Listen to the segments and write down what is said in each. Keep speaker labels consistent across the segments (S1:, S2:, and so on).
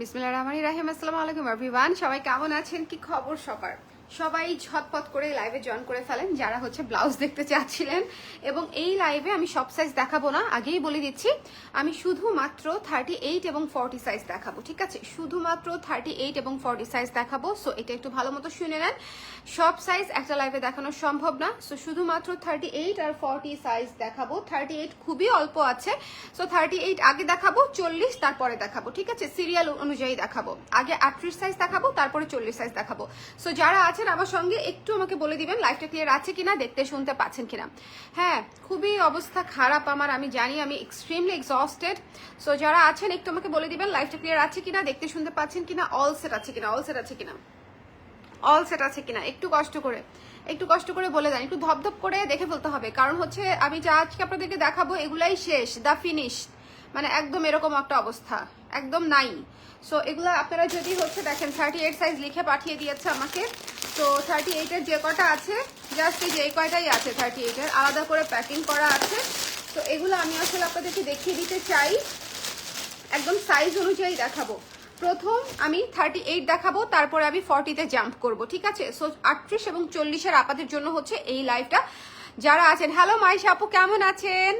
S1: বিসমিল্লাহ রহমান রাহিম। আসসালামু আলাইকুম এভরিওয়ান সবাই কেমন আছেন? কি খবর সবার? সবাই ঝটপট করে লাইভে জয়েন করে ফেলেন, যারা হচ্ছে ব্লাউজ দেখতে চাচ্ছিলেন। এবং এই লাইভে আমি সব সাইজ দেখাবো না, আগেই বলে দিচ্ছি, আমি শুধুমাত্র থার্টি এইট এবং ফর্টি সাইজ দেখাবো, ঠিক আছে? শুধুমাত্র থার্টি এইট এবং ফর্টি সাইজ দেখাবো সো এটা একটু ভালো মতো শুনে নেন। সব সাইজ একটা লাইভে দেখানো সম্ভব না সো শুধুমাত্র থার্টি এইট আর ফর্টি সাইজ দেখাবো। থার্টি এইট খুবই অল্প আছে সো থার্টি এইট আগে দেখাবো, চল্লিশ তারপরে দেখাবো, ঠিক আছে? সিরিয়াল অনুযায়ী দেখাবো। আগে আটত্রিশ সাইজ দেখাবো, তারপরে চল্লিশ সাইজ দেখাবো। সো যারা আছেন আমার সঙ্গে একটু আমাকে বলে দিবেন লাইফটা ক্লিয়ার আছে কিনা, দেখতে শুনতে পাচ্ছেন কিনা। হ্যাঁ খুবই অবস্থা খারাপ আমার, আমি জানি, আমি এক্সট্রিমলি এক্সস্টেড সো যারা আছেন, একটু আমাকে বলে দিবেন লাইফটা ক্লিয়ার আছে কিনা, দেখতে শুনতে পাচ্ছেন কিনা অল সেট আছে কিনা অল সেট আছে কিনা। অল সেট আছে কিনা, একটু কষ্ট করে, একটু কষ্ট করে বলে দেন, একটু ধপধপ করে দেখে ফেলতে হবে। কারণ হচ্ছে, আমি যা আজকে আপনাদেরকে দেখাবো, এগুলাই শেষ দ্য ফিনিশ মানে একদম এরকম একটা অবস্থা। একদম নাই। সো এগুলো আপনারা যদি হচ্ছে দেখেন থার্টি এইট সাইজ লিখে পাঠিয়ে দিয়েছে আমাকে। তো থার্টি এইটের যে কটা আছে জাস্ট এই যে কয়টাই আছে থার্টি এইটের আলাদা করে প্যাকিং করা আছে। তো এগুলো আমি আসলে আপনাদেরকে দেখিয়ে দিতে চাই। একদম সাইজ অনুযায়ী দেখাবো। প্রথম আমি থার্টি এইট দেখাবো, তারপরে আমি ফর্টিতে জাম্প করব, ঠিক আছে? সো আটত্রিশ এবং চল্লিশের আপাতের জন্য হচ্ছে এই লাইভটা যারা আছেন হ্যালো মাইশা আপু, কেমন আছেন?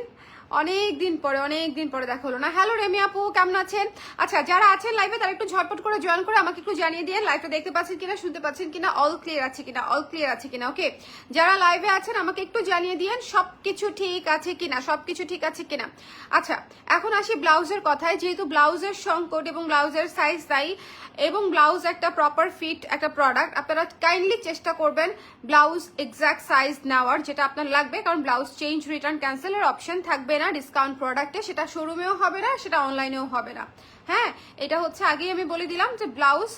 S1: অনেক দিন পরে অনেক দিন পরে দেখা হলো। না, হ্যালো রেমি আপু, কেমন আছেন? আচ্ছা যারা আছেন লাইভে তারা একটু ঝটপট করে জয়েন করে আমাকে একটু জানিয়ে দিয়ে লাইভটা দেখতে পাচ্ছেন কিনা, শুনতে পাচ্ছেন কিনা অল ক্লিয়ার আছে কিনা অল ক্লিয়ার আছে কিনা ওকে যারা লাইভে আছেন, আমাকে একটু জানিয়ে দিয়েন সবকিছু ঠিক আছে কিনা, সবকিছু ঠিক আছে কিনা। আচ্ছা এখন আসি ব্লাউজের কথায়। যেহেতু ব্লাউজের সংকট এবং ব্লাউজের সাইজ তাই, এবং ব্লাউজ একটা প্রপার ফিট একটা প্রোডাক্ট আপনারা কাইন্ডলি চেষ্টা করবেন ব্লাউজ এক্সাক্ট সাইজ নেওয়ার, যেটা আপনার লাগবে। কারণ ব্লাউজ চেঞ্জ রিটার্ন ক্যান্সেলের অপশন থাকবে না। ডিসকাউন্ট প্রোডাক্টে সেটা শোরুমেও হবে না, সেটা অনলাইনেও হবে না। হ্যাঁ এটা হচ্ছে আগেই আমি বলে দিলাম যে ব্লাউজ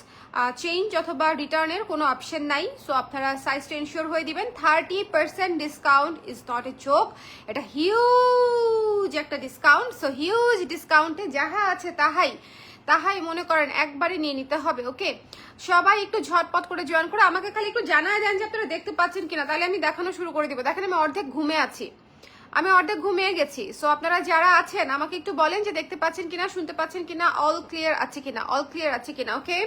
S1: চেঞ্জ অথবা রিটার্নের কোনো অপশন নাই। সো আপনারা সাইজটা এনশিওর হয়ে দিবেন। Thirty percent discount is not a joke এটা হিউজ একটা ডিসকাউন্ট সো হিউজ ডিসকাউন্টে যাহা আছে তাহাই তাহাই মনে করেন একবারে নিয়ে নিতে হবে ওকে সবাই একটু ঝটপট করে জয়েন করে আমাকে খালি একটু জানায় দেন যে আপনারা দেখতে পাচ্ছেন কিনা, তাহলে আমি দেখানো শুরু করে দিব। দেখেন আমি অর্ধেক ঘুমে আছি। আমি অর্ধেক ঘুমিয়ে গেছি। সো আপনারা যারা আছেন, আমাকে একটু বলেন যে দেখতে পাচ্ছেন কিনা, শুনতে পাচ্ছেন কিনা অল ক্লিয়ার আছে কিনা অল ক্লিয়ার আছে কিনা ওকে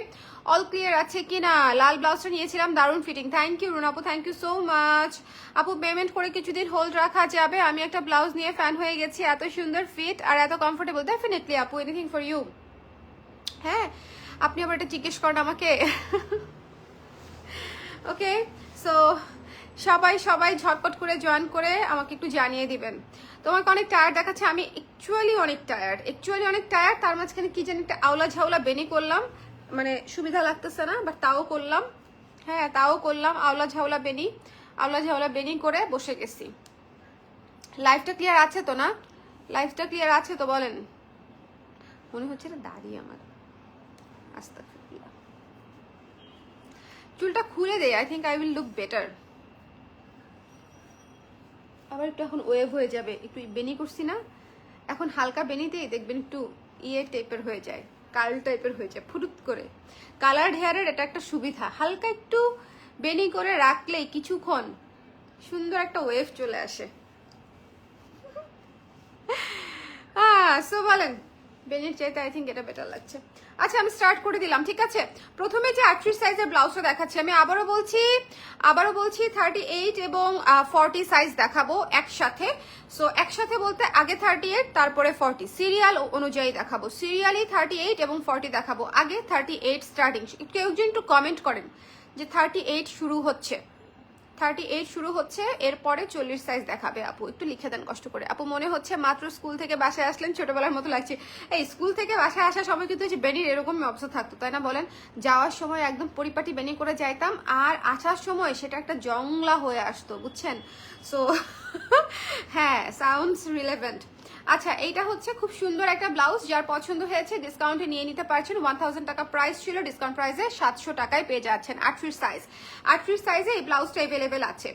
S1: অল ক্লিয়ার আছে কিনা? লাল ব্লাউজটা নিয়েছিলাম, দারুণ ফিটিং থ্যাংক ইউ রুন আপু থ্যাংক ইউ সো মাচ আপু পেমেন্ট করে কিছুদিন হোল্ড রাখা যাবে। আমি একটা ব্লাউজ নিয়ে ফ্যান হয়ে গেছি, এত সুন্দর ফিট আর এত কমফোর্টেবল ডেফিনেটলি আপু এনিথিং ফর ইউ হ্যাঁ আপনি আবার এটা জিজ্ঞেস করেন আমাকে। ওকে সো সবাই সবাই ঝটপট করে জয়েন করে আমাকে একটু জানিয়ে দিবেন। তোমাকে অনেক টায়ার্ড দেখাচ্ছে, আমি অ্যাকচুয়ালি অনেক টায়ার্ড অ্যাকচুয়ালি অনেক টায়ার্ড তার মাঝখানে কি জানি একটা আওলা ঝাউলা বেনি করলাম মানে সুবিধা লাগতেছে না বাট তাও করলাম। হ্যাঁ তাও করলাম, আওলা ঝাউলা বেনি আওলা ঝাউলা বেনি করে বসে গেছি। লাইফটা ক্লিয়ার আছে তো না? লাইফটা ক্লিয়ার আছে তো বলেন? মনে হচ্ছে এটা দাঁড়িয়ে আমার। আস্তে চুলটা খুলে দেয় I think I will look better আবার একটু এখন ওয়েভ হয়ে যাবে। একটু বেনি করছি না। এখন হালকা বেনিতেই দেখবেন একটু ইয়ে টাইপের হয়ে যায় কাল টাইপের হয়ে যায় ফুরুত করে। কালার হেয়ারের এটা একটা সুবিধা। হালকা একটু বেনি করে রাখলেই কিছুক্ষণ সুন্দর একটা ওয়েভ চলে আসে। হ্যাঁ সো বলেন বেনির চাইতে আই থিঙ্ক এটা বেটার লাগছে। আচ্ছা আমি স্টার্ট করে দিলাম, ঠিক আছে? প্রথমে যে আটত্রিশ সাইজের ব্লাউজটা দেখাচ্ছি, আমি আবারও বলছি আবারও বলছি থার্টি এইট এবং ফর্টি সাইজ দেখাবো একসাথে। সো একসাথে বলতে আগে থার্টি এইট তারপরে ফর্টি সিরিয়াল অনুযায়ী দেখাবো। সিরিয়ালি থার্টি এইট এবং ফর্টি দেখাবো। আগে থার্টি এইট স্টার্টিং কেউ একটু কমেন্ট করেন যে থার্টি এইট শুরু হচ্ছে। থার্টি এইট শুরু হচ্ছে, এরপরে চল্লিশ সাইজ দেখাবে আপু। একটু লিখে দেন কষ্ট করে। আপু, মনে হচ্ছে মাত্র স্কুল থেকে বাসায় আসলেন, ছোটবেলার মতো লাগছে। এই স্কুল থেকে বাসায় আসার সময় কিন্তু যে বেনির এরকম অবস্থা থাকতো, তাই না বলেন? যাওয়ার সময় একদম পরিপাটি বেনি করে যাইতাম, আর আসার সময় সেটা একটা জংলা হয়ে আসতো, বুঝছেন? সো হ্যাঁ সাউন্ডস রিলেভেন্ট আচ্ছা এইটা হচ্ছে খুব সুন্দর একটা ব্লাউজ, যার পছন্দ হয়েছে ডিসকাউন্টে নিয়ে নিতে পারছেন। ওয়ান থাউজেন্ড টাকা প্রাইস ছিল ডিসকাউন্ট প্রাইসে সাতশো টাকায় পেয়ে যাচ্ছেন আটত্রিশ সাইজ আটত্রিশ সাইজে এই ব্লাউজটা অ্যাভেলেবেল আছে।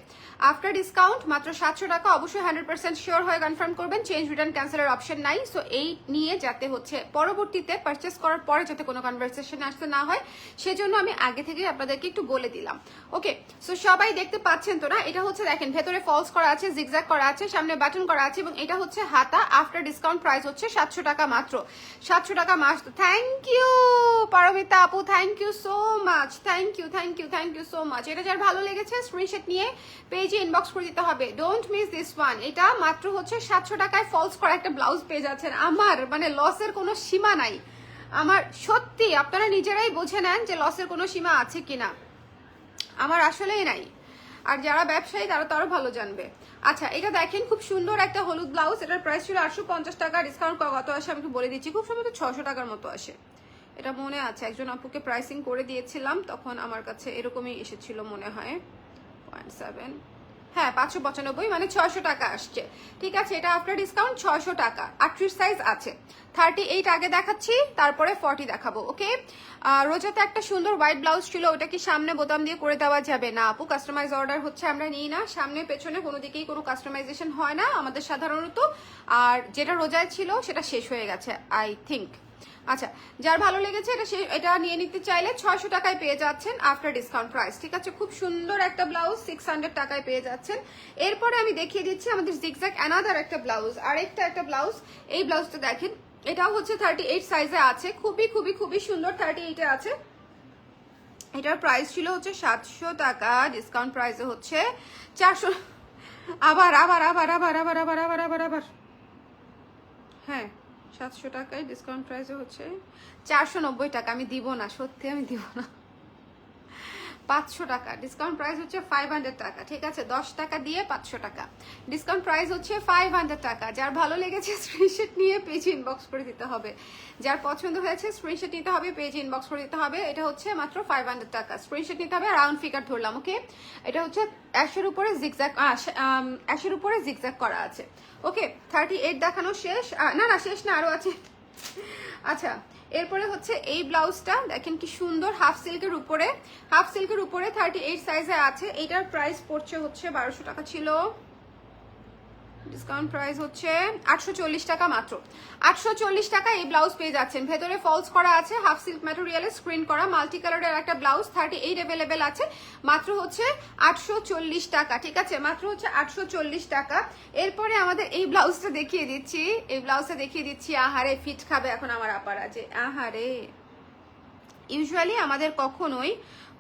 S1: আফটার ডিসকাউন্ট মাত্র সাতশো টাকা, অবশ্যই হান্ড্রেড পার্সেন্ট শিওর হয়ে কনফার্ম করবেন চেঞ্জ রিটার্ন ক্যান্সেলের অপশন নাই। সো এই নিয়ে যাতে হচ্ছে পরবর্তীতে পারচেস করার পরে যাতে কোনো কনভারসেশন আসতে না হয়, সেজন্য আমি আগে থেকে আপনাদেরকে একটু বলে দিলাম। ওকে সো সবাই দেখতে পাচ্ছেন তো না? এটা হচ্ছে দেখেন, ভেতরে ফলস করা আছে জিগজ্যাগ করা আছে, সামনে বাটন করা আছে, এবং এটা হচ্ছে হাতা আফটার ডিসকাউন্ট প্রাইস হচ্ছে সাতশো টাকা মাত্র। সাতশো টাকা মাস থ্যাংক ইউ পারমিতা আপু thank you so much thank you thank you thank you so much এটা যার ভালো লেগেছে স্ক্রিনশট নিয়ে পেজে ইনবক্স করে দিতে হবে। ডোন্ট মিস দিস ওয়ান এটা মাত্র হচ্ছে সাতশো টাকায় ফলস করা একটা ব্লাউজ পেয়ে যাচ্ছেন। আমার মানে লসের কোনো সীমা নাই। আমার সত্যি আপনারা নিজেরাই বুঝে নেন যে লসের কোনো সীমা আছে কিনা। আমার আসলেই নাই। আর যারা ব্যবসায়ী, তারা তো আরও ভালো জানবে। আচ্ছা এটা দেখেন, খুব সুন্দর একটা হলুদ ব্লাউজ এটার প্রাইস ছিল আটশো পঞ্চাশ টাকা ডিসকাউন্ট কত আসে আমি একটু বলে দিচ্ছি, খুব সম্ভবত ছশো টাকার মতো আসে। এটা মনে আছে, একজন আপুকে প্রাইসিং করে দিয়েছিলাম, তখন আমার কাছে এরকমই এসেছিল মনে হয়। পয়েন্ট সেভেন হ্যাঁ পাঁচশো পঁচানব্বই মানে ছয়শো টাকা আসছে। ঠিক আছে, এটা আফটার ডিসকাউন্ট ছয়শো টাকা। আটত্রিশ সাইজ আছে। থার্টি এইট আগে দেখাচ্ছি, তারপরে ফর্টি দেখাবো ওকে রোজাতে একটা সুন্দর হোয়াইট ব্লাউজ ছিল, ওটা কি সামনে বোতাম দিয়ে করে দেওয়া যাবে? না, আপু কাস্টমাইজ অর্ডার হচ্ছে, আমরা নিই না। সামনে, পেছনে কোনো দিকেই কোনো কাস্টমাইজেশন হয় না, আমাদের সাধারণত। আর যেটা রোজায় ছিল, সেটা শেষ হয়ে গেছে আই থিঙ্ক আচ্ছা যার ভালো লেগেছে এটা সে এটা নিয়ে নিতে চাইলে ছয়শো টাকায় পেয়ে যাচ্ছেন আফটার ডিসকাউন্ট প্রাইস ঠিক আছে? খুব সুন্দর একটা ব্লাউজ সিক্স হান্ড্রেড টাকায় পেয়ে যাচ্ছেন। এরপরে আমি দেখিয়ে দিচ্ছি আমাদের জিগজ্যাক অ্যানাদার একটা ব্লাউজ আরেকটা একটা ব্লাউজ এই ব্লাউজটা দেখেন, এটাও হচ্ছে থার্টি এইট সাইজে আছে, খুবই খুবই খুবই সুন্দর থার্টি এইটে আছে। এটার প্রাইস ছিল হচ্ছে সাতশো টাকা ডিসকাউন্ট প্রাইসে হচ্ছে চারশো আবার আবার আবার আবার আবার আবার আবার আবার আবার। হ্যাঁ। সাতশো টাকায় ডিসকাউন্ট প্রাইসে হচ্ছে চারশো নব্বই টাকা। আমি দিব না, সত্যি আমি দিব না। পাঁচশো টাকা। ডিসকাউন্ট প্রাইস হচ্ছে ফাইভ হান্ড্রেড টাকা, ঠিক আছে? দশ টাকা দিয়ে পাঁচশো টাকা। ডিসকাউন্ট প্রাইস হচ্ছে ফাইভ হান্ড্রেড টাকা। যার ভালো লেগেছে স্ক্রিনশট নিয়ে পেজে ইনবক্স করে দিতে হবে। যার পছন্দ হয়েছে স্ক্রিনশট নিতে হবে পেজে ইনবক্স করে দিতে হবে। এটা হচ্ছে মাত্র ফাইভ হান্ড্রেড টাকা। স্ক্রিনশট নিতে হবে রাউন্ড ফিগার ধরলাম ওকে এটা হচ্ছে অ্যাশের উপরে জিগজ্যাক অ্যাশের উপরে জিগজ্যাক করা আছে। ওকে থার্টি এইট দেখানো শেষ না না, শেষ না আরও আছে। আচ্ছা এরপরে হচ্ছে এই ব্লাউজটা, দেখেন কি সুন্দর হাফ সিল্কের উপরে। হাফ সিল্কের উপরে থার্টি এইট সাইজে আছে এইটার প্রাইস পড়ছে হচ্ছে বারোশো টাকা ছিল। ডিসকাউন্ট প্রাইস হচ্ছে আটশো চল্লিশ টাকা মাত্র। আটশো চল্লিশ টাকা এই ব্লাউজ পেয়ে যাচ্ছেন। ভেতরে ফলস করা আছে হাফ সিল্ক ম্যাটেরিয়ালে স্ক্রিন করা মাল্টি কালারের একটা ব্লাউজ থার্টি এইট অ্যাভেলেবেল আছে। মাত্র হচ্ছে আটশো চল্লিশ টাকা, ঠিক আছে? মাত্র হচ্ছে আটশো চল্লিশ টাকা। এরপরে আমাদের এই ব্লাউজটা দেখিয়ে দিচ্ছি। এই ব্লাউজটা দেখিয়ে দিচ্ছি, আহারে ফিট খাবে এখন আমার আপার আছে আহারে। ইউজুয়ালি আমাদের কখনোই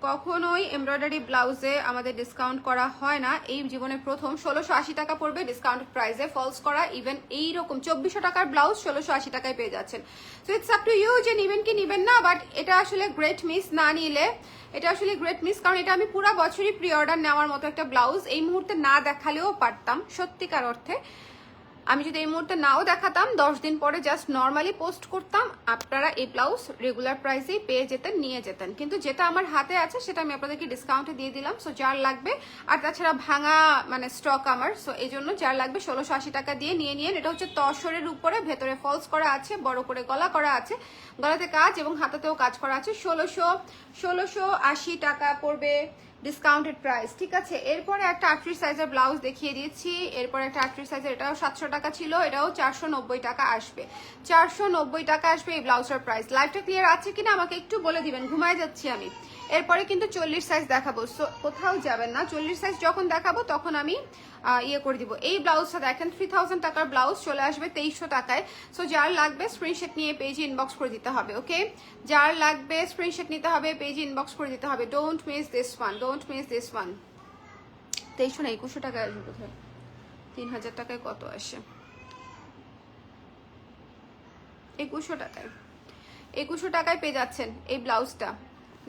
S1: কখনোই এমব্রয়ডারি ব্লাউজে আমাদের ডিসকাউন্ট করা হয় না। এই জীবনে প্রথম ষোলোশো আশি টাকা পড়বে ডিসকাউন্ট প্রাইসে ফলস করা ইভেন এইরকম চব্বিশশো টাকার ব্লাউজ ষোলোশো আশি টাকায় পেয়ে যাচ্ছেন। So it's up to you যে নিবেন কি নিবেন না বাট এটা আসলে গ্রেট মিস না নিলে, এটা আসলে গ্রেট মিস কারণ এটা আমি পুরো বছরই প্রি অর্ডার নেওয়ার মতো একটা ব্লাউজ এই মুহূর্তে না দেখালেও পারতাম, সত্যিকার অর্থে। আমি যদি এই মুহূর্তে নাও দেখাতাম, দশ দিন পরে জাস্ট নর্মালি পোস্ট করতাম, আপনারা এই ব্লাউজ রেগুলার প্রাইসেই পেয়ে যেতেন, নিয়ে যেতেন। কিন্তু যেটা আমার হাতে আছে, সেটা আমি আপনাদেরকে ডিসকাউন্টে দিয়ে দিলাম সো যার লাগবে, আর তাছাড়া ভাঙা মানে স্টক আমার সো এই জন্য যার লাগবে ষোলোশো আশি টাকা দিয়ে নিয়ে নিয়ে এটা হচ্ছে তসরের উপরে, ভেতরে ফলস করা আছে, বড় করে গলা করা আছে, গলাতে কাজ এবং হাতাতেও কাজ করা আছে। ষোলোশো ষোলোশো আশি টাকা পড়বে। ডিসকাউন্টেড প্রাইস ঠিক আছে? এরপরে একটা আটত্রিশ সাইজের ব্লাউজ দেখিয়ে দিয়েছি। এরপরে একটা আটত্রিশ সাইজের এটাও সাতশো টাকা ছিল, এটাও চারশো নব্বই টাকা আসবে। চারশো নব্বই টাকা আসবে এই ব্লাউজটার প্রাইস লাইফটা ক্লিয়ার আছে কিনা আমাকে একটু বলে দিবেন, ঘুমায় যাচ্ছি আমি। এরপরে কিন্তু চল্লিশ সাইজ দেখাবো। সো কোথাও যাবেন না। চল্লিশ সাইজ যখন দেখাবো, তখন আমি ইয়ে করে দিব। এই ব্লাউজটা দেখেন থ্রি থাউজেন্ড টাকার ব্লাউজ চলে আসবে তেইশশো টাকায়। সো যার লাগবে স্ক্রিনশট নিয়ে পেজে ইনবক্স করে দিতে হবে ওকে যার লাগবে স্ক্রিনশট নিতে হবে পেজে ইনবক্স করে দিতে হবে। Don't miss this one don't miss this one তেইশশো না, একুশশো টাকায় আসবে তিন হাজার টাকায় কত আসে? একুশশো টাকায়। একুশশো টাকায় পেয়ে যাচ্ছেন এই ব্লাউজটা।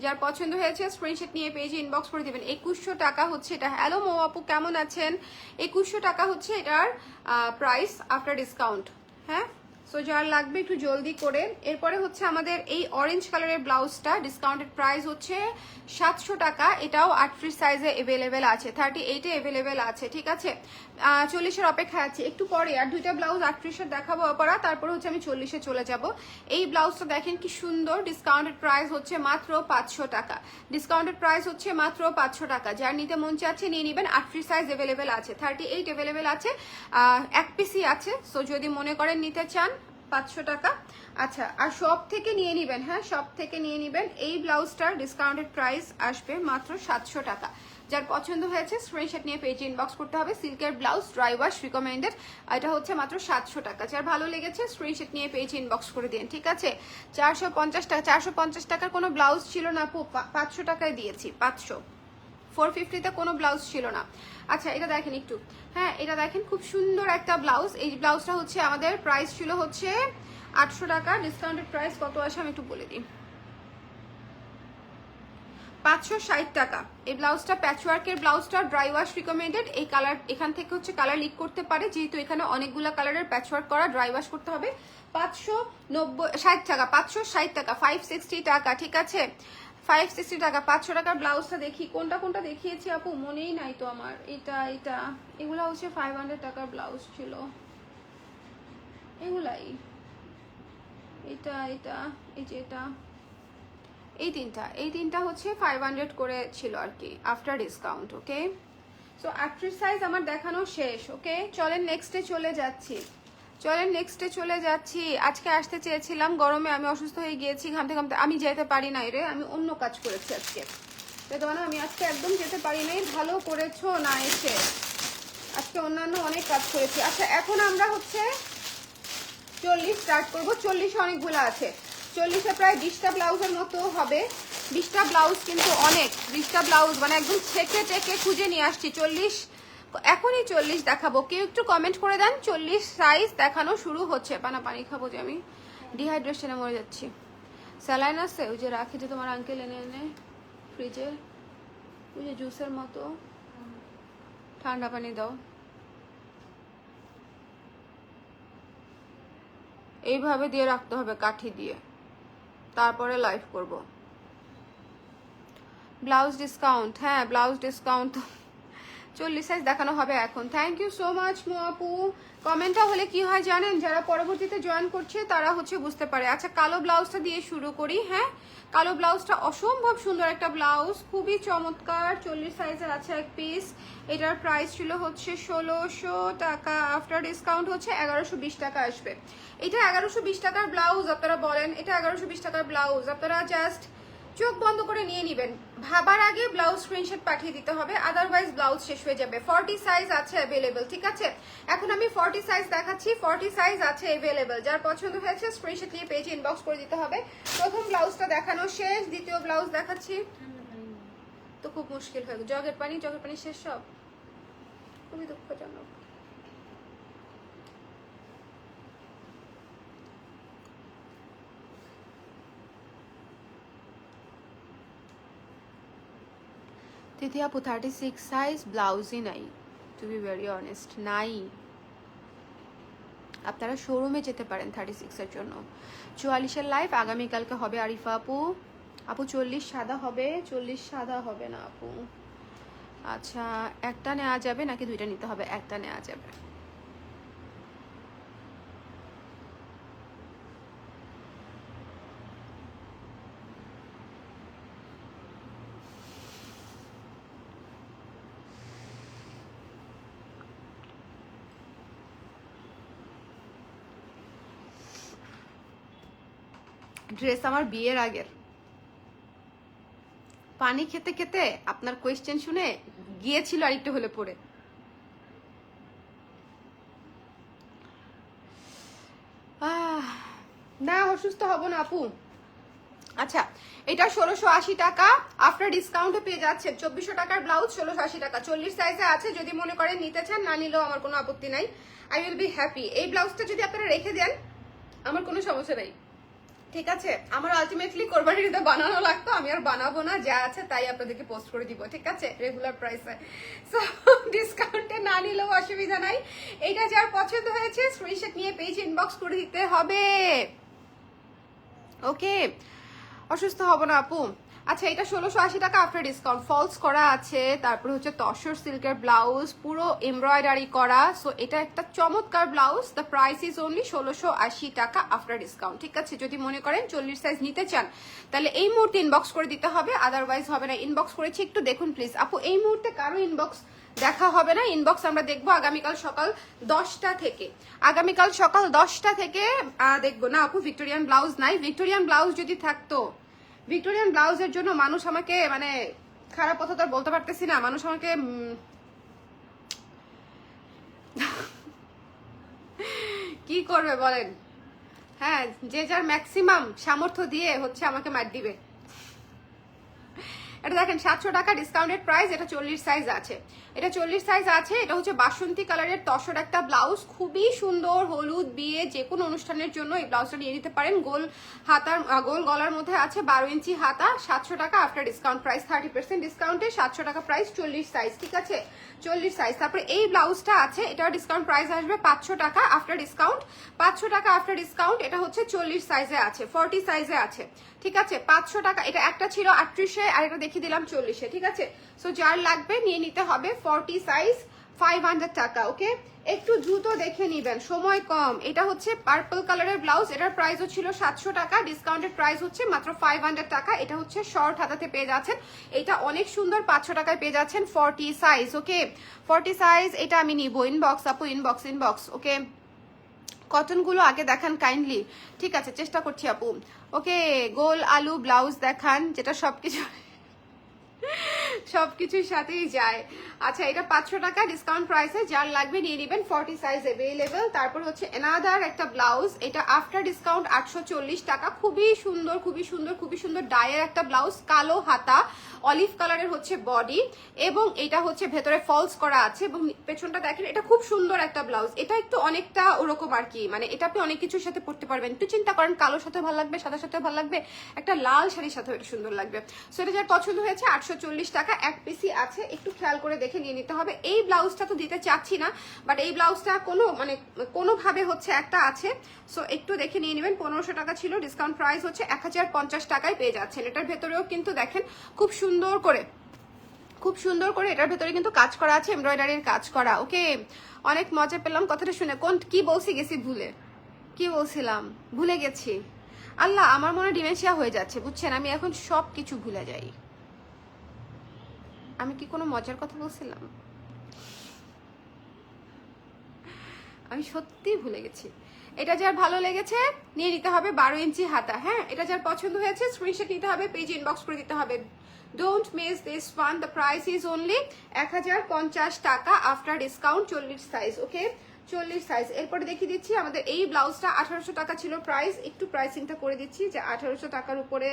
S1: যার পছন্দ হয়েছে স্ক্রিনশট নিয়ে পেজে ইনবক্স করে দিবেন। একুশশো টাকা হচ্ছে এটা। হ্যালো মো আপু, কেমন আছেন? একুশশো টাকা হচ্ছে এটার প্রাইস আফটার ডিসকাউন্ট হ্যাঁ? সো যার লাগবে একটু জলদি করে। এরপরে হচ্ছে আমাদের এই অরেঞ্জ কালারের ব্লাউজটা ডিসকাউন্টেড প্রাইস হচ্ছে সাতশো টাকা। এটাও আটত্রিশ সাইজে এভেলেবেল আছে। থার্টি এইটে এভেলেবেল আছে। ঠিক আছে? চল্লিশের অপেক্ষা আছে। একটু পরে, আর দুইটা ব্লাউজ আটত্রিশের দেখাবো পরা তারপর হচ্ছে আমি চল্লিশে চলে যাব। এই ব্লাউজটা দেখেন কি সুন্দর ডিসকাউন্টেড প্রাইস হচ্ছে মাত্র পাঁচশো টাকা। ডিসকাউন্টেড প্রাইস হচ্ছে মাত্র পাঁচশো টাকা। যার নিতে মন চাচ্ছে নিয়ে নেবেন, আটত্রিশ সাইজ এভেলেবেল আছে। থার্টি এইট এভেলেবেল আছে এক পিসি আছে। সো যদি মনে করেন নিতে চান, পাঁচশো টাকা। আচ্ছা আর সব থেকে নিয়ে নিবেন হ্যাঁ? সব থেকে নিয়ে নিবেন। এই ব্লাউজটার ডিসকাউন্টেড প্রাইস আসবে মাত্র সাতশো টাকা। যার পছন্দ হয়েছে স্ক্রিনশট নিয়ে পেজে ইনবক্স করতে হবে। সিল্কের ব্লাউজ ড্রাই ওয়াশ রিকমেন্ডেড এটা হচ্ছে মাত্র সাতশো টাকা। যার ভালো লেগেছে স্ক্রিনশট নিয়ে পেজে ইনবক্স করে দিন, ঠিক আছে? চারশো পঞ্চাশ টাকা, চারশো পঞ্চাশ টাকার কোনো ব্লাউজ ছিল না পাঁচশো টাকায় দিয়েছি, পাঁচশো। ফোর ফিফটিতে কোনো ব্লাউজ ছিল না। আচ্ছা এটা দেখেন একটু। হ্যাঁ এটা দেখেন খুব সুন্দর একটা ব্লাউজ এই ব্লাউজটা হচ্ছে আমাদের প্রাইস ছিল হচ্ছে আটশো টাকা ডিসকাউন্টেড প্রাইস কত আছে আমি একটু বলে দিই। পাঁচশো ষাট টাকা। এই ব্লাউজটা প্যাচওয়ার্কের ব্লাউজটা ড্রাই ওয়াশ রিকমেন্ডেড এই কালার এখান থেকে হচ্ছে কালার লিক করতে পারে। যেহেতু এখানে অনেকগুলো কালারের প্যাচওয়ার্ক করা ড্রাই ওয়াশ করতে হবে। পাঁচশো নব্বই, ষাট টাকা, পাঁচশো ষাট টাকা ফাইভ সিক্সটি টাকা, ঠিক আছে? ফাইভ সিক্সটি টাকা, পাঁচশো টাকার ব্লাউজটা দেখি। কোনটা কোনটা দেখিয়েছি আপু? মনেই নাই তো আমার। এটা এটা, এগুলা হচ্ছে ফাইভ হান্ড্রেড টাকার ব্লাউজ ছিল। এগুলাই। এটা এটা, এই যে এটা। এই তিনটা এই তিনটা হচ্ছে ফাইভ হান্ড্রেড করে ছিল আর কি আফটার ডিসকাউন্ট ওকে সো আটত্রিশ সাইজ আমার দেখানো শেষ ওকে চলেন নেক্সটে চলে যাচ্ছি। চলেন নেক্সটে চলে যাচ্ছি। আজকে আসতে চেয়েছিলাম, গরমে আমি অসুস্থ হয়ে গিয়েছি, ঘামতে ঘামতে। আমি যেতে পারি নাই রে, আমি অন্য কাজ করেছি আজকে। তাই মানে আমি আজকে একদম যেতে পারি নাই, ভালো করেছ না এসে? আজকে অন্যান্য অনেক কাজ করেছি। আচ্ছা এখন আমরা হচ্ছে চল্লিশ স্টার্ট করব, চল্লিশে অনেকগুলো আছে। চল্লিশে প্রায় বিশটা ব্লাউজের মতো হবে। বিশটা ব্লাউজ কিন্তু অনেক, বিশটা ব্লাউজ মানে একদম ছেকে টেকে খুঁজে নিয়ে আসছি। চল্লিশ, এখনই চল্লিশ দেখাবো। কেউ একটু কমেন্ট করে দেন, চল্লিশ সাইজ দেখানো শুরু হচ্ছে। পানা, পানি খাব যে আমি। ডিহাইড্রেশনে মরে যাচ্ছি। স্যালাইন আছে? ওই যে রাখে যে তোমার আঙ্কেল এনে এনে ফ্রিজে ওই যে জুসের মতো। ঠান্ডা পানি দাও। এইভাবে দিয়ে রাখতে হবে কাঠি দিয়ে। তারপরে লাইভ করব। ব্লাউজ ডিসকাউন্ট হ্যাঁ ব্লাউজ ডিসকাউন্ট চল্লিশ সাইজ দেখানো হবে এখন। থ্যাংক ইউ সো মাচ মো আপু। কমেন্টটা হলে কি হয় জানেন? যারা পরবর্তীতে জয়েন করছে, তারা হচ্ছে বুঝতে পারে। আচ্ছা কালো ব্লাউজটা দিয়ে শুরু করি হ্যাঁ? কালো ব্লাউজটা অসম্ভব সুন্দর একটা ব্লাউজ খুবই চমৎকার, চল্লিশ সাইজের আছে এক পিস এটার প্রাইস ছিল হচ্ছে ষোলোশো টাকা। আফটার ডিসকাউন্ট হচ্ছে এগারোশো বিশ টাকা আসবে। এটা এগারোশো বিশ টাকার ব্লাউজ আপনারা বলেন, এটা এগারোশো বিশ টাকার ব্লাউজ আপনারা জাস্ট চোখ বন্ধ করে নিয়ে নেবেন। ভাবার আগে ব্লাউজ স্ক্রিনশট পাঠিয়ে দিতে হবে আদারওয়াইজ ব্লাউজ শেষ হয়ে যাবে। ফর্টি সাইজ আছে অ্যাভেলেবেল ঠিক আছে? এখন আমি ফর্টি সাইজ দেখাচ্ছি ফর্টি সাইজ আছে অ্যাভেলেবেল যার পছন্দ হয়েছে স্ক্রিনশট নিয়ে পেজে ইনবক্স করে দিতে হবে। প্রথম ব্লাউজটা দেখানো শেষ, দ্বিতীয় ব্লাউজ দেখাচ্ছি। তো খুব মুশকিল হয়ে জগের পানি জগের পানি শেষ সব? খুবই দুঃখজনক। তিথি আপু থার্টি সিক্স সাইজ ব্লাউজই নাই টু বি ভেরি অনেস্ট নাই আপনারা শোরুমে যেতে পারেন থার্টি সিক্সের জন্য চুয়াল্লিশের লাইফ আগামীকালকে হবে আরিফা আপু আপু চল্লিশ সাদা হবে চল্লিশ সাদা হবে না আপু আচ্ছা একটা নেওয়া যাবে নাকি দুইটা নিতে হবে একটা নেওয়া যাবে ড্রেস আমার বিয়ের আগের। পানি খেতে খেতে আপনার কোয়েশ্চেন শুনে গিয়েছিল আরেকটু হলে পড়ে। না, অসুস্থ হব না আপু। আচ্ছা এটা ষোলোশো আশি টাকা। আফটার ডিসকাউন্টে পেয়ে যাচ্ছেন চব্বিশশো টাকার ব্লাউজ ষোলোশো আশি টাকা। চল্লিশ সাইজে আছে, যদি মনে করেন নিতে চান, না নিলেও আমার কোনো আপত্তি নাই। আই উইল বি হ্যাপি এই ব্লাউজটা যদি আপনারা রেখে দেন, আমার কোনো সমস্যা নেই। ঠিক আছে, আমার আলটিমেটলি কোরবানির ঈদে বানানো লাগতো, আমি আর বানাবো না, যা আছে তাই আপনাদেরকে পোস্ট করে দিব, ঠিক আছে? রেগুলার প্রাইসে সো ডিসকাউন্টে না নিলেও অসুবিধা নাই। এটা যার পছন্দ হয়েছে স্ক্রিনশট নিয়ে পেজ ইনবক্স করে দিতে হবে। ওকে অসুস্থ হব না আপু। আচ্ছা এটা ষোলোশো আশি টাকা আফটার ডিসকাউন্ট ফলস করা আছে, তারপরে হচ্ছে তসর সিল্কের ব্লাউজ পুরো এমব্রয়ডারি করা। সো এটা একটা চমৎকার blouse the price is only ষোলোশো আশি টাকা আফটার ডিসকাউন্ট ঠিক আছে? যদি মনে করেন চল্লিশ সাইজ নিতে চান, তাহলে এই মুহূর্তে ইনবক্স করে দিতে হবে। আদারওয়াইজ হবে না। ইনবক্স করেছি একটু দেখুন প্লিজ আপু, এই মুহূর্তে কারও ইনবক্স দেখা হবে না। ইনবক্স আমরা দেখব আগামীকাল সকাল দশটা থেকে। আগামীকাল সকাল দশটা থেকে দেখব। না, আপু ভিক্টোরিয়ান ব্লাউজ নাই। ভিক্টোরিয়ান ব্লাউজ যদি থাকতো ভিক্টোরিয়ান ব্লাউজের জন্য মানুষ আমাকে মানে খারাপ কথা তো আর বলতে পারতেছি না। মানুষ আমাকে কি করবে বলেন? হ্যাঁ যে যার ম্যাক্সিমাম সামর্থ্য দিয়ে হচ্ছে আমাকে মার দিবে। এটা দেখেন, সাতশো টাকা ডিসকাউন্টেড প্রাইস এটা চল্লিশ সাইজ আছে। এটা চল্লিশ সাইজ আছে, এটা হচ্ছে বাসন্তী কালারের তসর একটা ব্লাউজ খুবই সুন্দর হলুদ বিয়ে যে কোনো অনুষ্ঠানের জন্য এই ব্লাউজটা নিয়ে নিতে পারেন। গোল হাতার গোল গলার মধ্যে আছে বারো ইঞ্চি হাতা, সাতশো টাকা after discount price thirty percent ডিসকাউন্টে সাতশো টাকা প্রাইস চল্লিশ সাইজ ঠিক আছে? চল্লিশ সাইজ তারপরে এই ব্লাউজটা আছে এটার ডিসকাউন্ট প্রাইস আসবে পাঁচশো টাকা আফটার ডিসকাউন্ট পাঁচশো টাকা আফটার ডিসকাউন্ট এটা হচ্ছে চল্লিশ সাইজে আছে ফর্টি সাইজে আছে, ঠিক আছে? পাঁচশো টাকা, এটা একটা ছিল আটত্রিশে, আর এটা দেখিয়ে দিলাম চল্লিশে, ঠিক আছে? সো যার লাগবে, নিয়ে নিতে হবে ফর্টি সাইজ ফাইভ হান্ড্রেড টাকা ওকে একটু দ্রুত দেখে নিবেন, সময় কম। এটা হচ্ছে পার্পল কালারের ব্লাউজ এটার প্রাইসও ছিল সাতশো টাকা ডিসকাউন্টেড প্রাইস হচ্ছে মাত্র ফাইভ হান্ড্রেড টাকা, এটা হচ্ছে শর্ট হাতাতে পেয়ে যাচ্ছেন। এটা অনেক সুন্দর পাঁচশো টাকায় পেয়ে যাচ্ছেন forty size okay forty size এটা আমি নিব ইনবক্স আপু ইনবক্স ইনবক্স ওকে কটনগুলো আগে দেখান কাইন্ডলি ঠিক আছে, চেষ্টা করছি, আপু। ওকে গোল আলু ব্লাউজ দেখান, যেটা সবকিছু সবকিছুর সাথেই যায়। আচ্ছা এটা পাঁচশো টাকা ডিসকাউন্ট প্রাইসে যার লাগবে নিয়ে নেবেন ফর্টি সাইজ অ্যাভেলেবেল তারপর হচ্ছে এনাদার একটা ব্লাউজ এটা আফটার ডিসকাউন্ট আটশো চল্লিশ টাকা। খুবই সুন্দর খুবই সুন্দর খুবই সুন্দর ডায়ের একটা ব্লাউজ কালো হাতা অলিভ কালারের হচ্ছে বডি এবং এটা হচ্ছে ভেতরে ফলস করা আছে এবং পেছনটা দেখেন, এটা খুব সুন্দর একটা ব্লাউজ এটা একটু অনেকটা ওরকম আর কি মানে এটা আপনি অনেক কিছুর সাথে পড়তে পারবেন। একটু চিন্তা করেন কালোর সাথে ভালো লাগবে সাদার সাথে ভালো লাগবে, একটা লাল শাড়ির সাথে এটা সুন্দর লাগবে। সো এটা যার পছন্দ হয়েছে, আটশো চল্লিশ টাকা এক পিসি আছে, একটু খেয়াল করে দেখে নিয়ে নিতে হবে। এই ব্লাউজটা তো দিতে চাচ্ছি না বাট এই ব্লাউজটা কোনো মানে কোনোভাবে হচ্ছে একটা আছে। সো একটু দেখে নিয়ে নেবেন, পনেরোশো টাকা ছিল ডিসকাউন্ট প্রাইস হচ্ছে এক হাজার পঞ্চাশ টাকায় পেয়ে যাচ্ছেন এটার ভেতরেও কিন্তু দেখেন, খুব সুন্দর করে, খুব সুন্দর করে এটার ভেতরে কিন্তু কাজ করা আছে এমব্রয়ডারির কাজ করা ওকে অনেক মজা পেলাম কথাটা শুনে। কোন কি বলছি গেছি ভুলে, কি বলছিলাম? ভুলে গেছি। আল্লাহ, আমার মনে ডিমেনশিয়া হয়ে যাচ্ছে, বুঝছেন? আমি এখন সব কিছু ভুলে যাই। আমি কি কোনো মজার কথা বলছিলাম? আমি সত্যি ভুলে গেছি। এটা যার ভালো লেগেছে, নিয়ে নিতে হবে বারো ইঞ্চি হাতা হ্যাঁ? এটা যার পছন্দ হয়েছে স্ক্রিনশট নিতে হবে পেজ ইনবক্স করে দিতে হবে। Don't miss this one the price is only এক হাজার পঞ্চাশ টাকা আফটার ডিসকাউন্ট চল্লিশ সাইজ ওকে চল্লিশ সাইজ এরপরে দেখিয়ে দিচ্ছি, আমাদের এই ব্লাউজটা আঠারোশো টাকা ছিল প্রাইস একটু প্রাইসিংটা করে দিচ্ছি যে আঠারোশো টাকার উপরে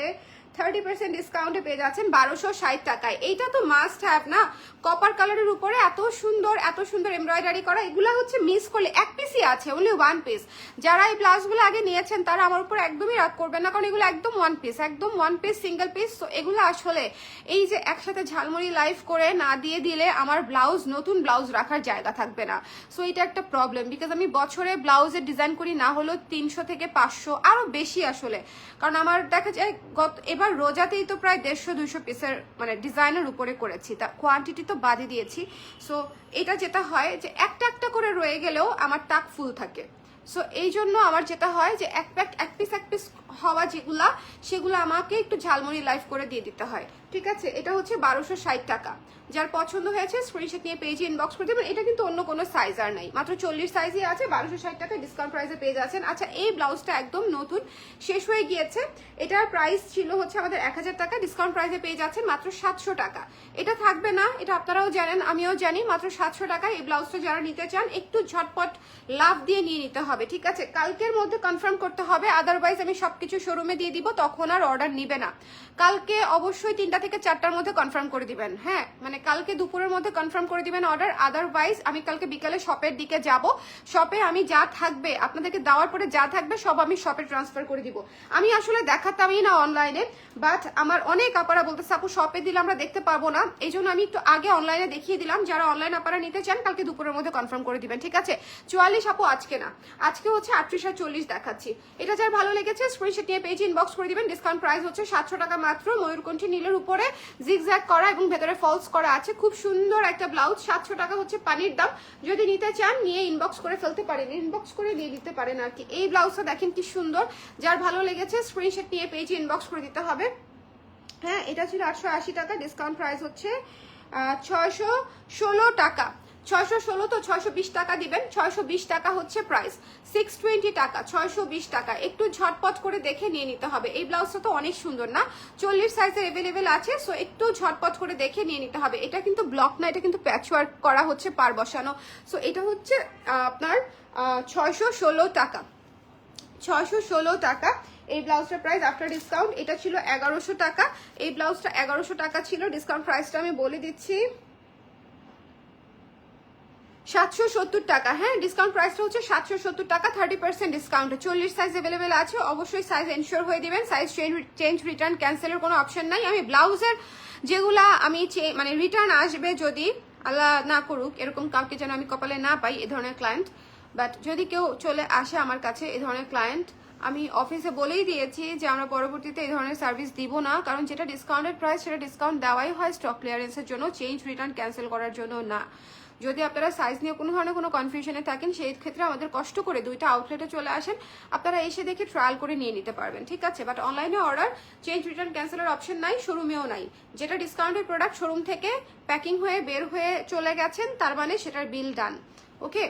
S1: থার্টি পার্সেন্ট ডিসকাউন্টে পেয়ে যাচ্ছেন বারোশো ষাট টাকায়। এইটা তো মাস্ট হ্যাভ না? কপার কালারের উপরে এত সুন্দর এত সুন্দর এমব্রয়ডারি করা, এগুলো হচ্ছে মিস করলে, এক পিসই আছে অনলি ওয়ান পিস যারা এই ব্লাউজগুলো আগে নিয়েছেন, তারা আমার উপর একদমই রাগ করবেন না, কারণ এগুলো একদম ওয়ান পিস একদম ওয়ান পিস সিঙ্গেল পিস তো এগুলো আসলে এই যে একসাথে ঝালমুড়ি লাইভ করে না দিয়ে দিলে আমার ব্লাউজ নতুন ব্লাউজ রাখার জায়গা থাকবে না। সো এটা একটা প্রবলেম বিকজ আমি বছরে ব্লাউজের ডিজাইন করি না হলেও তিনশো থেকে পাঁচশো, আরও বেশি আসলে। কারণ আমার দেখা যায়, গত, এবার রোজাতেই তো প্রায় দেড়শো, দুইশো পিসের মানে ডিজাইনের উপরে করেছি। তা কোয়ান্টিটি তো বাদে দিয়েছি। সো এটা যেটা হয় যে একটা একটা করে রয়ে গেলেও আমার টাক ফুল থাকে। সো এই জন্য আমার যেটা হয় যে এক প্যাক এক পিস এক পিস হওয়া যেগুলা, সেগুলো আমাকে একটু ঝালমুড়ি লাইভ করে দিয়ে দিতে হয়। ঠিক আছে? এটা হচ্ছে বারোশো ষাট টাকা। যার পছন্দ হয়েছে স্ক্রিনশট নিয়ে পেজে ইনবক্স করে দেবেন। এটা কিন্তু অন্য কোনো সাইজ আর নাই। মাত্র চল্লিশ সাইজই আছে, বারোশো ষাট টাকা ডিসকাউন্ট প্রাইসে পেয়ে যাচ্ছেন। আচ্ছা এই ব্লাউজটা একদম নতুন, শেষ হয়ে গিয়েছে। এটার প্রাইস ছিল হচ্ছে আমাদের এক হাজার টাকা ডিসকাউন্ট প্রাইসে পেয়ে যাচ্ছেন মাত্র সাতশো টাকা। এটা থাকবে না, এটা আপনারাও জানেন, আমিও জানি, মাত্র সাতশো টাকা এই ব্লাউজটা যারা নিতে চান, একটু ঝটপট লাভ দিয়ে নিয়ে নিতে হবে। ঠিক আছে? কালকের মধ্যে কনফার্ম করতে হবে আদারওয়াইজ আমি সবকিছু শোরুমে দিয়ে দিব, তখন আর অর্ডার নিবে না। কালকে অবশ্যই তিনটা থেকে চারটার মধ্যে কনফার্ম করে দিবেন হ্যাঁ? মানে কালকে দুপুরের মধ্যে কনফার্ম করে দিবেন অর্ডার আদারওয়াইজ আমি কালকে বিকালে শপের দিকে যাব। শপে আমি যা থাকবে, আপনাদেরকে দেওয়ার পরে যা থাকবে, সব আমি শপে ট্রান্সফার করে দিব। আমি আসলে দেখাতামই না অনলাইনে বাট আমার অনেক আপারা বলতেছে, আপু শপে দিলে আমরা দেখতে পাবো না। এই জন্য আমি একটু আগে অনলাইনে দেখিয়ে দিলাম, যারা অনলাইন আপারা নিতে চান, কালকে দুপুরের মধ্যে কনফার্ম করে দিবেন, ঠিক আছে? চুয়াল্লিশ আপু, আজকে না। আজকে হচ্ছে আটত্রিশ আর চল্লিশ দেখাচ্ছি। এটা যার ভালো লেগেছে স্ক্রিনশট নিয়ে পেজ ইনবক্স করে দিবেন। ডিসকাউন্ট প্রাইস হচ্ছে সাতশো টাকা মাত্র। ময়ূরকণ্ঠী নীলের উপরে জিগজ্যাগ করা এবং ভেতরে ফলস করা আছে। খুব সুন্দর একটা ব্লাউজ সাতশো টাকা হচ্ছে পানির দাম। যদি নিতে চান, নিয়ে ইনবক্স করে ফেলতে পারেন। ইনবক্স করে নিয়ে নিতে পারেন আর কি। এই ব্লাউজটা দেখেন কি সুন্দর। যার ভালো লেগেছে স্ক্রিনশট নিয়ে পেজে ইনবক্স করে দিতে হবে। হ্যাঁ এটা ছিল আটশো আশি টাকা। ডিসকাউন্ট প্রাইস হচ্ছে ছয়শো ষোলো টাকা। ছয়শো ষোলো তো ছয়শো বিশ টাকা দিবেন, ছয়শো বিশ টাকা হচ্ছে প্রাইস সিক্স টোয়েন্টি টাকা, ছয়শো বিশ টাকা। একটু ঝটপট করে দেখে নিয়ে নিতে হবে। এই ব্লাউজটা তো অনেক সুন্দর, না? চল্লিশ সাইজের অ্যাভেলেবেল আছে সো একটু ঝটপট করে দেখে নিয়ে নিতে হবে। এটা কিন্তু ব্লক না, এটা কিন্তু প্যাচ ওয়ার্ক করা হচ্ছে পার বসানো। সো এটা হচ্ছে আপনার ছয়শো ষোলো টাকা। ছয়শো ষোলো টাকা এই ব্লাউজটার প্রাইস আফটার ডিসকাউন্ট এটা ছিল এগারোশো টাকা। এই ব্লাউজটা এগারোশো টাকা ছিল। ডিসকাউন্ট প্রাইসটা আমি বলে দিচ্ছি। সাতশো সত্তর টাকা। হ্যাঁ ডিসকাউন্ট প্রাইসটা হচ্ছে সাতশো সত্তর টাকা থার্টি পার্সেন্ট ডিসকাউন্ট চল্লিশ সাইজ অ্যাভেলেবেল আছে, অবশ্যই সাইজ এনশোর হয়ে দিবেন। সাইজ চেঞ্জ রিটার্ন ক্যান্সেলের কোনো অপশন নাই। আমি ব্লাউজের যেগুলা আমি মানে রিটার্ন আসবে যদি, আল্লাহ না করুক, এরকম কাউকে যেন আমি কপালে না পাই, এ ধরনের ক্লায়েন্ট বাট যদি কেউ চলে আসে আমার কাছে এ ধরনের ক্লায়েন্ট আমি অফিসে বলেই দিয়েছি যে আমরা পরবর্তীতে এই ধরনের সার্ভিস দিব না। কারণ যেটা ডিসকাউন্টেড প্রাইস সেটা ডিসকাউন্ট দেওয়াই হয় স্টক ক্লিয়ারেন্সের জন্য চেঞ্জ রিটার্ন ক্যান্সেল করার জন্য না। যদি আপনারা সাইজ নিয়ে কোনো ধরনের কোনো কনফিউশনে থাকেন, সেই ক্ষেত্রে আমাদের কষ্ট করে দুইটা আউটলেটে চলে আসেন। আপনারা এসে দেখে ট্রায়াল করে নিয়ে নিতে পারবেন, ঠিক আছে? বাট অনলাইনে অর্ডার চেঞ্জ রিটার্ন ক্যান্সেলের অপশন নাই শোরুমেও নাই। যেটা ডিসকাউন্টেড প্রোডাক্ট শোরুম থেকে প্যাকিং হয়ে বের হয়ে চলে গেছেন, তার মানে সেটার বিল ডান ওকে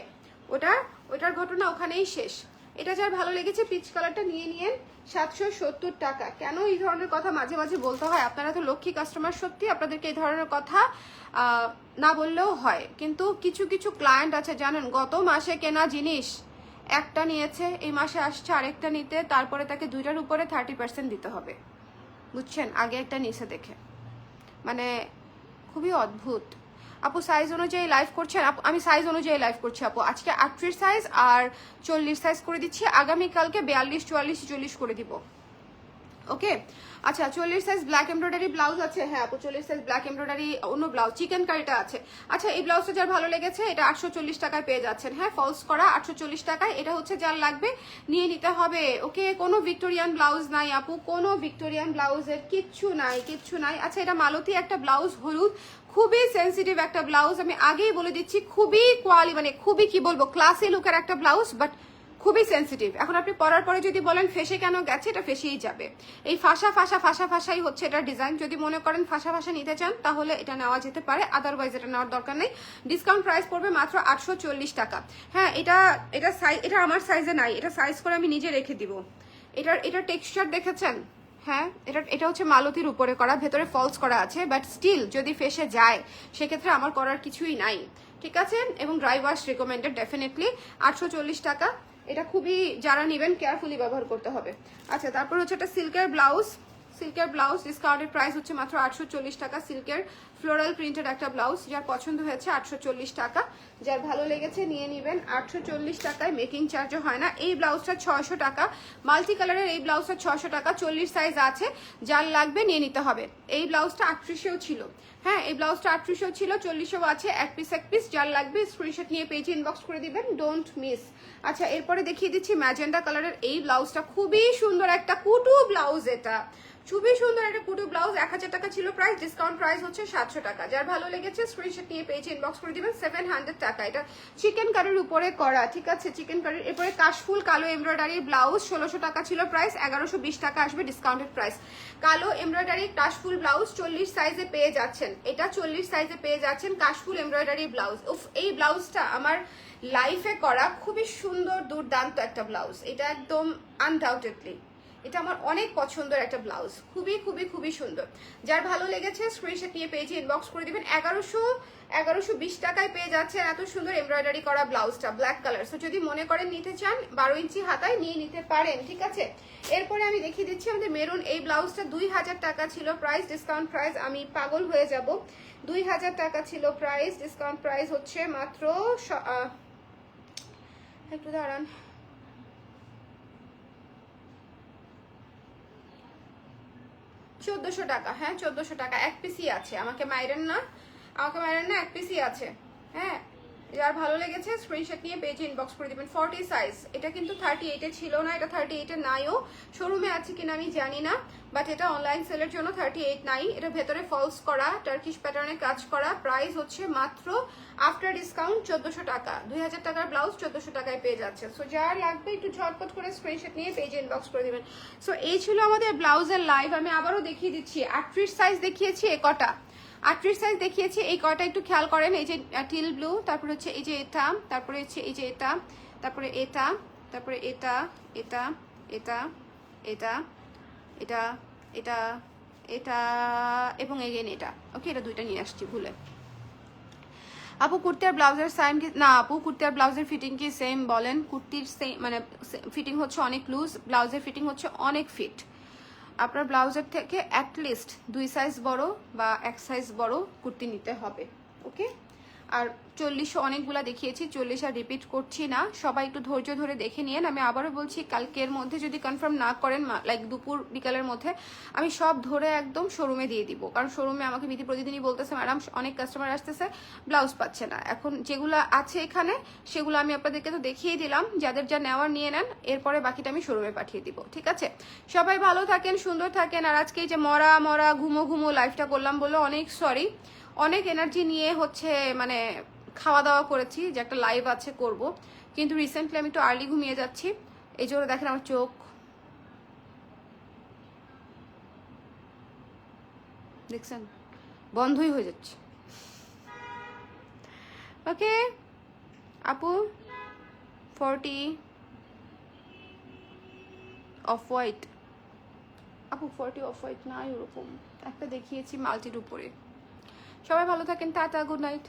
S1: ওটা, ওটার ঘটনা ওখানেই শেষ। এটা যার ভালো লেগেছে পিচ কালারটা নিয়ে নিয়ে সাতশো সত্তর টাকা। কেন এই ধরনের কথা মাঝে মাঝে বলতে হয়? আপনারা তো লক্ষ্মী কাস্টমার সত্যি আপনাদেরকে এই ধরনের কথা না বললেও হয়। কিন্তু কিছু কিছু ক্লায়েন্ট আছে, জানেন, গত মাসে কেনা জিনিস, একটা নিয়েছে, এই মাসে আসছে আরেকটা নিতে, তারপরে তাকে দুইটার উপরে থার্টি পার্সেন্ট দিতে হবে। বুঝছেন? আগে একটা নিচে দেখে। মানে খুবই অদ্ভুত। আপু সাইজ অনুযায়ী লাইভ করছেন? আমি সাইজ অনুযায়ী লাইভ করছি আপু। আজকে আটত্রিশ সাইজ আর চল্লিশ সাইজ করে দিচ্ছি। আগামীকালকে বিয়াল্লিশ, চুয়াল্লিশ, চল্লিশ করে দিব। ওকে আচ্ছা চল্লিশ সাইজ ব্ল্যাক এমব্রয়ডারি ব্লাউজ আছে। হ্যাঁ আপু, চল্লিশ সাইজ ব্ল্যাক এমব্রয়ডারি অন্য ব্লাউজ চিকেন কারিটা আছে। আচ্ছা এই ব্লাউজটা যার ভালো লেগেছে, এটা আটশো চল্লিশ টাকায় পেয়ে যাচ্ছেন। হ্যাঁ ফলস করা, আটশো চল্লিশ টাকায়। এটা হচ্ছে যার লাগবে, নিয়ে নিতে হবে। ওকে কোনো ভিক্টোরিয়ান ব্লাউজ নাই আপু, কোনো ভিক্টোরিয়ান ব্লাউজের কিচ্ছু নাই কিচ্ছু নাই। আচ্ছা এটা মালতী একটা ব্লাউজ হলুদ খুবই সেন্সিটিভ একটা ব্লাউজ আমি আগেই বলে দিচ্ছি, খুবই কোয়ালি মানে খুবই কি বলব ক্লাসি লুকের একটা ব্লাউজ বাট খুবই সেন্সিটিভ এখন আপনি পরার পরে যদি বলেন, ফেসে কেন গেছে? এটা ফেসেই যাবে। এই ফাঁসা ফাঁসা ফাঁসা, ফাঁসাই হচ্ছে এটা ডিজাইন যদি মনে করেন ফাঁসা ফাঁসা নিতে চান, তাহলে এটা নেওয়া যেতে পারে। আদারওয়াইজ এটা নেওয়ার দরকার নেই। ডিসকাউন্ট প্রাইস পড়বে মাত্র আটশো চল্লিশ টাকা। হ্যাঁ এটা এটা সাইজ এটা আমার সাইজে নাই। এটা সাইজ করে আমি নিজে রেখে দিব। এটার এটা টেক্সচার দেখেছেন? হ্যাঁ এটা এটা হচ্ছে মালতির উপরে করা, ভেতরে ফলস করা আছে বাট স্টিল যদি ফেসে যায়, সেক্ষেত্রে আমার করার কিছুই নাই, ঠিক আছে? এবং ড্রাই ওয়াশ রেকমেন্ডেড ডেফিনেটলি আটশো চল্লিশ টাকা, এটা খুবই যারা নেবেন কেয়ারফুলি ব্যবহার করতে হবে। আচ্ছা তারপর হচ্ছে একটা সিল্কের ব্লাউজ সিল্কের ব্লাউজ ডিসকাউন্টের প্রাইস হচ্ছে মাত্র আটশো চল্লিশ টাকা সিল্কের ফ্লোরাল প্রিন্টের একটা ব্লাউজ, যার পছন্দ হয়েছে আটশো চল্লিশ টাকা। যার ভালো লেগেছে, নিয়ে নেবেন। আটশো চল্লিশ টাকায় মেকিং চার্জও হয় না। এই ব্লাউজটা ছয়শো টাকা। মাল্টি কালারের এই ব্লাউজটা ছয়শো টাকা। চল্লিশ সাইজ আছে। যার লাগবে নিয়ে নিতে হবে। এই ব্লাউজটা আটত্রিশেও ছিল। হ্যাঁ এই ব্লাউজটা আটত্রিশেও ছিল। চল্লিশেও আছে এক পিস এক পিস যার লাগবে স্ক্রিনশট নিয়ে পেজে ইনবক্স করে দিবেন। ডোন্ট মিস আচ্ছা এরপরে দেখিয়ে দিচ্ছি ম্যাজেন্ডা কালারের এই ব্লাউজটা। খুবই সুন্দর একটা কুটু ব্লাউজ এটা। খুবই সুন্দর একটা কুটু ব্লাউজ এক হাজার টাকা ছিল প্রাইস ডিসকাউন্ট প্রাইস হচ্ছে সাতশো টাকা। যার ভালো লেগেছে স্ক্রিনশট নিয়ে পেজে ইনবক্স করে দিবেন সেভেন হান্ড্রেড টাকা। এটা চিকেন কারির উপরে করা, ঠিক আছে? চিকেন কারির এরপরে কাশফুল কালো এমব্রয়ডারি ব্লাউজ ষোলোশো টাকা ছিল প্রাইস এগারোশো বিশ টাকা আসবে ডিসকাউন্টেড প্রাইস কালো এমব্রয়ডারি কাশফুল ব্লাউজ চল্লিশ সাইজে পেয়ে যাচ্ছেন। এটা চল্লিশ সাইজে পেয়ে যাচ্ছেন কাশফুল এমব্রয়ডারি ব্লাউজ। উফ, এই ব্লাউজটা আমার লাইফে করা খুবই সুন্দর, দুর্দান্ত একটা ব্লাউজ। এটা একদম আনডাউটেডলি এটা আমার অনেক পছন্দের একটা ব্লাউজ। খুবই খুবই খুবই সুন্দর। যার ভালো লেগেছে স্ক্রিনশট নিয়ে পেজে ইনবক্স করে দিবেন। এগারোশো এগারোশো বিশ টাকায় পেয়ে যাচ্ছে এত সুন্দর এমব্রয়ডারি করা ব্লাউজটা ব্ল্যাক কালার সো যদি মনে করেন নিতে চান, বারো ইঞ্চি হাতায় নিয়ে নিতে পারেন, ঠিক আছে? এরপরে আমি দেখিয়ে দিচ্ছি আমাদের মেরুন। এই ব্লাউজটা দুই হাজার টাকা ছিল প্রাইস ডিসকাউন্ট প্রাইস আমি পাগল হয়ে যাব। দুই হাজার টাকা ছিল প্রাইস ডিসকাউন্ট প্রাইস হচ্ছে মাত্র একটু দাঁড়ান। চোদ্দশো টাকা হ্যাঁ চোদ্দশো টাকা, এক পিসি আছে। আমাকে মাইরেন না, আমাকে মাইরেন না, এক পিসি আছে হ্যাঁ। যার ভালো লেগেছে স্ক্রিনশট নিয়ে পেজে ইনবক্স করে দিবেন। ফর্টি সাইজ এটা কিন্তু থার্টি এইটে ছিল না, এটা থার্টি এইটে নাইও শোরুমে আছে কিনা আমি জানি না বাট এটা অনলাইন সেলের জন্য থার্টি এইট নাই। এটা ভেতরে ফলস করা টার্কিশ প্যাটার্নে কাজ করা। প্রাইস হচ্ছে মাত্র আফটার ডিসকাউন্ট চোদ্দশো টাকা। দুই হাজার টাকার ব্লাউজ চোদ্দশো টাকায় পেয়ে যাচ্ছে। সো যার লাগবে একটু ঝটপট করে স্ক্রিনশট নিয়ে পেজে ইনবক্স করে দিবেন। সো এই ছিল আমাদের ব্লাউজের লাইভ আমি আবারও দেখিয়ে দিচ্ছি। আটত্রিশ সাইজ দেখিয়েছি এ কটা। আটত্রিশ সাইজ দেখিয়েছি, এই কটা একটু খেয়াল করেন, এই যে টিল ব্লু, তারপরে হচ্ছে এই যে এটা, তারপরে হচ্ছে এই যে এটা, তারপরে এটা তারপরে এটা এটা এটা এটা এটা এটা এটা, এবং এগেন এটা। ওকে এটা দুইটা নিয়ে আসছি, ভুলে। আপু কুর্তি আর ব্লাউজের সাইন কি না, আপু কুর্তি আর ব্লাউজের ফিটিং কি সেম বলেন? কুর্তির সেম মানে ফিটিং হচ্ছে অনেক লুজ ব্লাউজের ফিটিং হচ্ছে অনেক ফিট আপনার ব্লাউজের থেকে অ্যাটলিস্ট দুই সাইজ বড় বা এক সাইজ বড় কুর্তি নিতে হবে ওকে আর চল্লিশও অনেকগুলা দেখিয়েছি, চল্লিশ আর রিপিট করছি না। সবাই একটু ধৈর্য ধরে দেখে নিয়েন। আমি আবারও বলছি, কালকের মধ্যে যদি কনফার্ম না করেন লাইক দুপুর বিকালের মধ্যে, আমি সব ধরে একদম শোরুমে দিয়ে দিব। কারণ শোরুমে আমাকে বিধি প্রতিদিনই বলতেছে ম্যাডাম অনেক কাস্টমার আসতেছে ব্লাউজ পাচ্ছে না। এখন যেগুলো আছে এখানে, সেগুলো আমি আপনাদেরকে তো দেখিয়ে দিলাম। যাদের যা নেওয়ার নিয়ে নেন, এরপরে বাকিটা আমি শোরুমে পাঠিয়ে দিব, ঠিক আছে? সবাই ভালো থাকেন, সুন্দর থাকেন। আর আজকে যে মরা মরা, ঘুমো ঘুমো লাইফটা করলাম বলে অনেক সরি অনেক এনার্জি নিয়ে হচ্ছে মানে খাওয়া দাওয়া করেছি, যে একটা লাইভ আছে করব। কিন্তু রিসেন্টলি আমি একটু আর্লি ঘুমিয়ে যাচ্ছি। এই জন্য দেখেন আমার চোখ। দেখছেন? বন্ধই হয়ে যাচ্ছে। ওকে, আপু ফর্টি অফ হোয়াইট আপু ফর্টি অফ হোয়াইট না এরকম। একটা দেখিয়েছি মাল্টির উপরে সবাই ভালো থাকেন টাটা গুড নাইট।